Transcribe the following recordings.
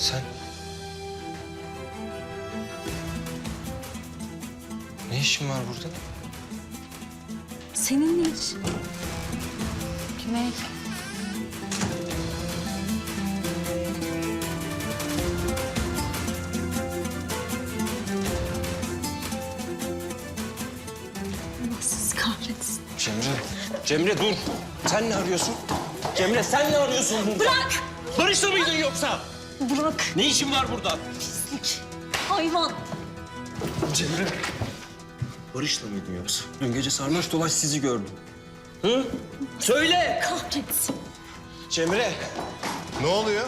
Sen... Ne işin var burada? Senin ne işin? Güney. Sizi kahretsin. Cemre, Cemre dur. Sen ne arıyorsun? Cemre sen ne arıyorsun burada? Bırak! Barış'la mıydın yoksa? Bırak! Ne işin var burada? Pislik! Hayvan! Cemre. Barış'la mıydın yoksa? Dün gece sarmaş dolaş sizi gördüm. Hı? Söyle. Kahretsin! Cemre. Ne oluyor?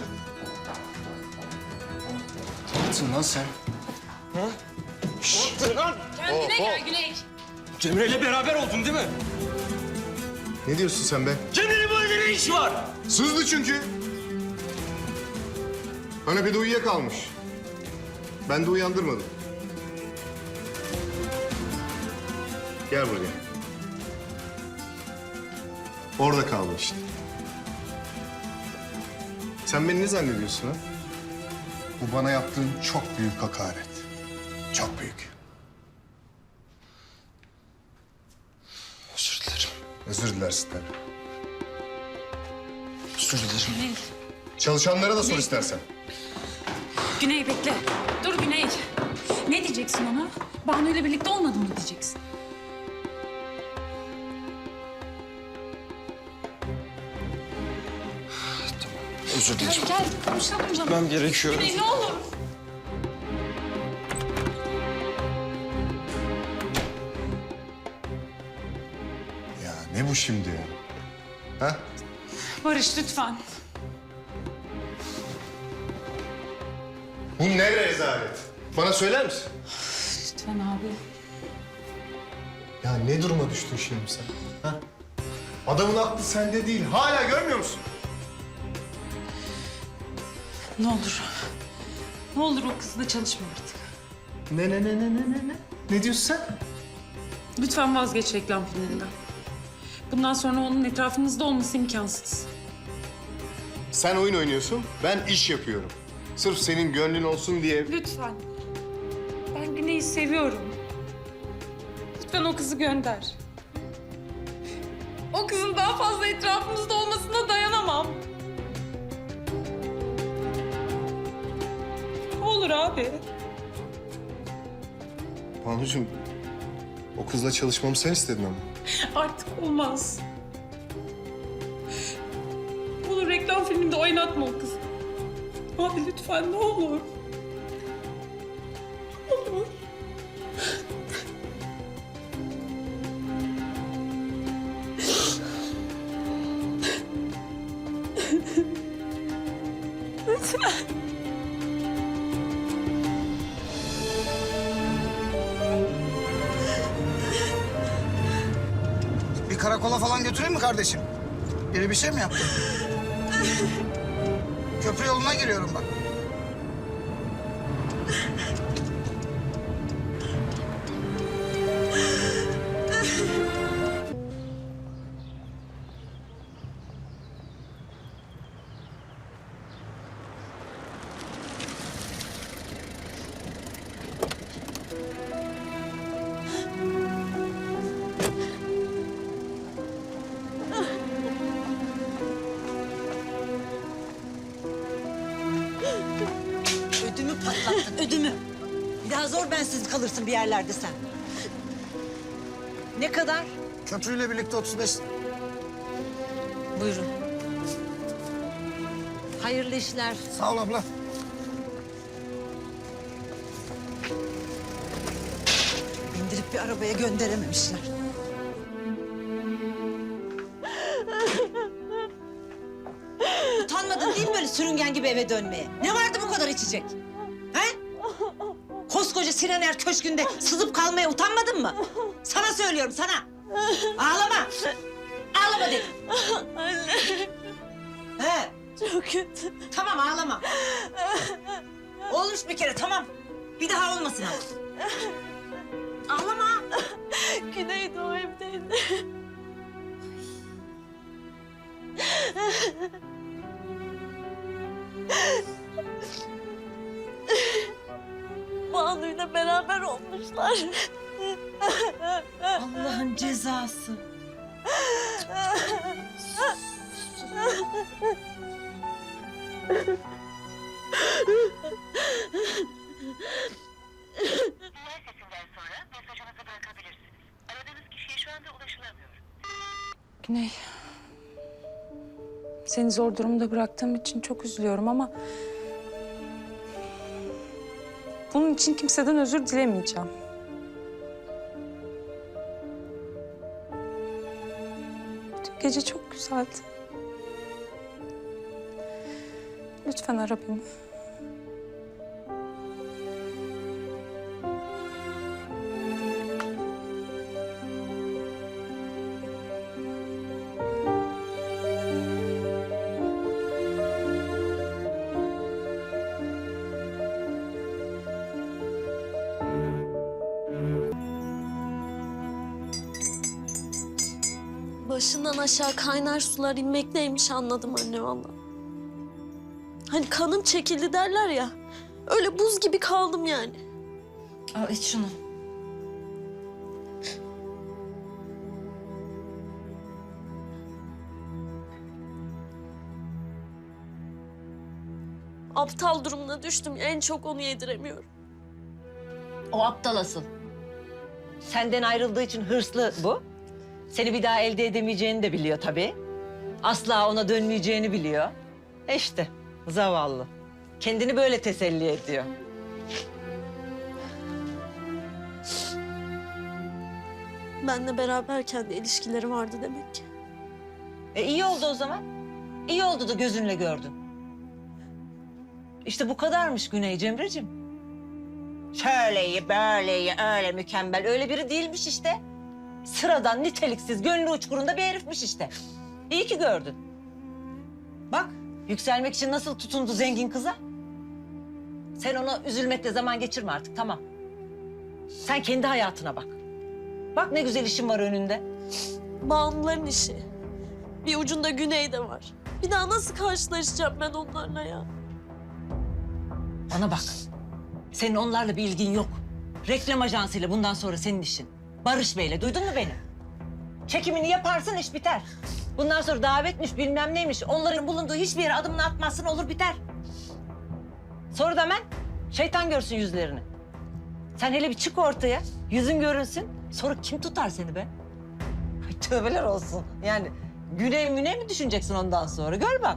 Ne yaptın lan sen? Ha? Şşş. Lan? Kendine gel Güney! Cemre'yle beraber oldun değil mi? Ne diyorsun sen be? Cemre'nin bu evde ne işi var? Sızdı çünkü. Kanepede uyuyakalmış. Ben de uyandırmadım. Gel buraya. Orada kaldı işte. Sen beni ne zannediyorsun ha? Bu bana yaptığın çok büyük hakaret. Çok büyük. Özür dilerim. Özür dilersin tabii. Özür dilerim. Çalışanlara da sor istersen. Güney bekle. Dur Güney. Ne diyeceksin ona? Banu ile birlikte olmadın mı diyeceksin? Özür Gel dilerim. gel konuşalım canım. Ben gerekiyor. Güney ne olur. Ya ne bu şimdi ya? Ha? Barış lütfen. Bu ne rezalet? Bana söyler misin? Lütfen abi. Ya ne duruma düştün şimdi sen? Ha? Adamın aklı sende değil. Hala görmüyor musun? Ne olur. Ne olur o kızla çalışma artık. Ne ne ne ne ne ne ne? Ne diyorsun sen? Lütfen vazgeç reklam filminden. Bundan sonra onun etrafınızda olması imkansız. Sen oyun oynuyorsun, ben iş yapıyorum. Sırf senin gönlün olsun diye. Lütfen. Ben Güney'i seviyorum. Lütfen o kızı gönder. O kızın daha fazla etrafımızda olmasına dayanamam. Ne olur abi. Banucuğum, o kızla çalışmamı sen istedin ama. Artık olmaz. Olur reklam filminde oynatma o kızı. Abi lütfen ne olur. Olur. Bir karakola falan götüreyim mi kardeşim? Biri bir şey mi yaptı? Köprü yoluna giriyorum bak. Daha zor bensiz kalırsın bir yerlerde sen. Ne kadar? Köprüyle birlikte 35. Buyurun. Hayırlı işler. Sağ ol abla. İndirip bir arabaya gönderememişler. Utanmadın değil mi böyle sürüngen gibi eve dönmeye? Ne vardı bu kadar içecek? Koskoca Sirener Köşkü'nde sızıp kalmaya utanmadın mı? Sana söylüyorum sana. Ağlama. Ağlama dedim. Anne He. çok kötü. Tamam ağlama. Olmuş bir kere tamam. Bir daha olmasın ama. Ağlama. Güney de o evdeydi. Banu'yla beraber olmuşlar. Allah'ın cezası. sesinden sonra mesajınızı bırakabilirsiniz. Aradığınız kişiye şu anda ulaşılamıyor. Güney. Seni zor durumda bıraktığım için çok üzülüyorum ama... Bunun için kimseden özür dilemeyeceğim. Dün gece çok güzeldi. Lütfen ara beni. Başından aşağı kaynar sular inmek neymiş anladım anne valla. Hani kanım çekildi derler ya. Öyle buz gibi kaldım yani. Al iç şunu. Aptal durumuna düştüm. En çok onu yediremiyorum. O aptal asıl. Senden ayrıldığı için hırslı bu. Seni bir daha elde edemeyeceğini de biliyor tabii. Asla ona dönmeyeceğini biliyor. E işte zavallı. Kendini böyle teselli ediyor. Benle beraberken de ilişkileri vardı demek ki. E iyi oldu o zaman. İyi oldu da gözünle gördün. İşte bu kadarmış Güney Cemre'cim. Şöyle iyi, böyle iyi, öyle mükemmel. Öyle biri değilmiş işte. Sıradan, niteliksiz, gönlü uçkurunda bir herifmiş işte. İyi ki gördün. Bak, yükselmek için nasıl tutundu zengin kıza. Sen ona üzülmekle zaman geçirme artık, tamam. Sen kendi hayatına bak. Bak ne güzel işin var önünde. Bağımlıların işi. Bir ucunda Güney de var. Bir daha nasıl karşılaşacağım ben onlarla ya? Bana bak. Senin onlarla bir ilgin yok. Reklam ajansıyla bundan sonra senin işin. Barış Bey'le duydun mu beni? Çekimini yaparsın iş biter. Bundan sonra davetmiş bilmem neymiş. Onların bulunduğu hiçbir yere adımını atmazsın olur biter. Sonra da hemen şeytan görsün yüzlerini. Sen hele bir çık ortaya, yüzün görünsün. Sonra kim tutar seni be? Ay tövbeler olsun. Yani güney müne mi düşüneceksin ondan sonra? Gör bak.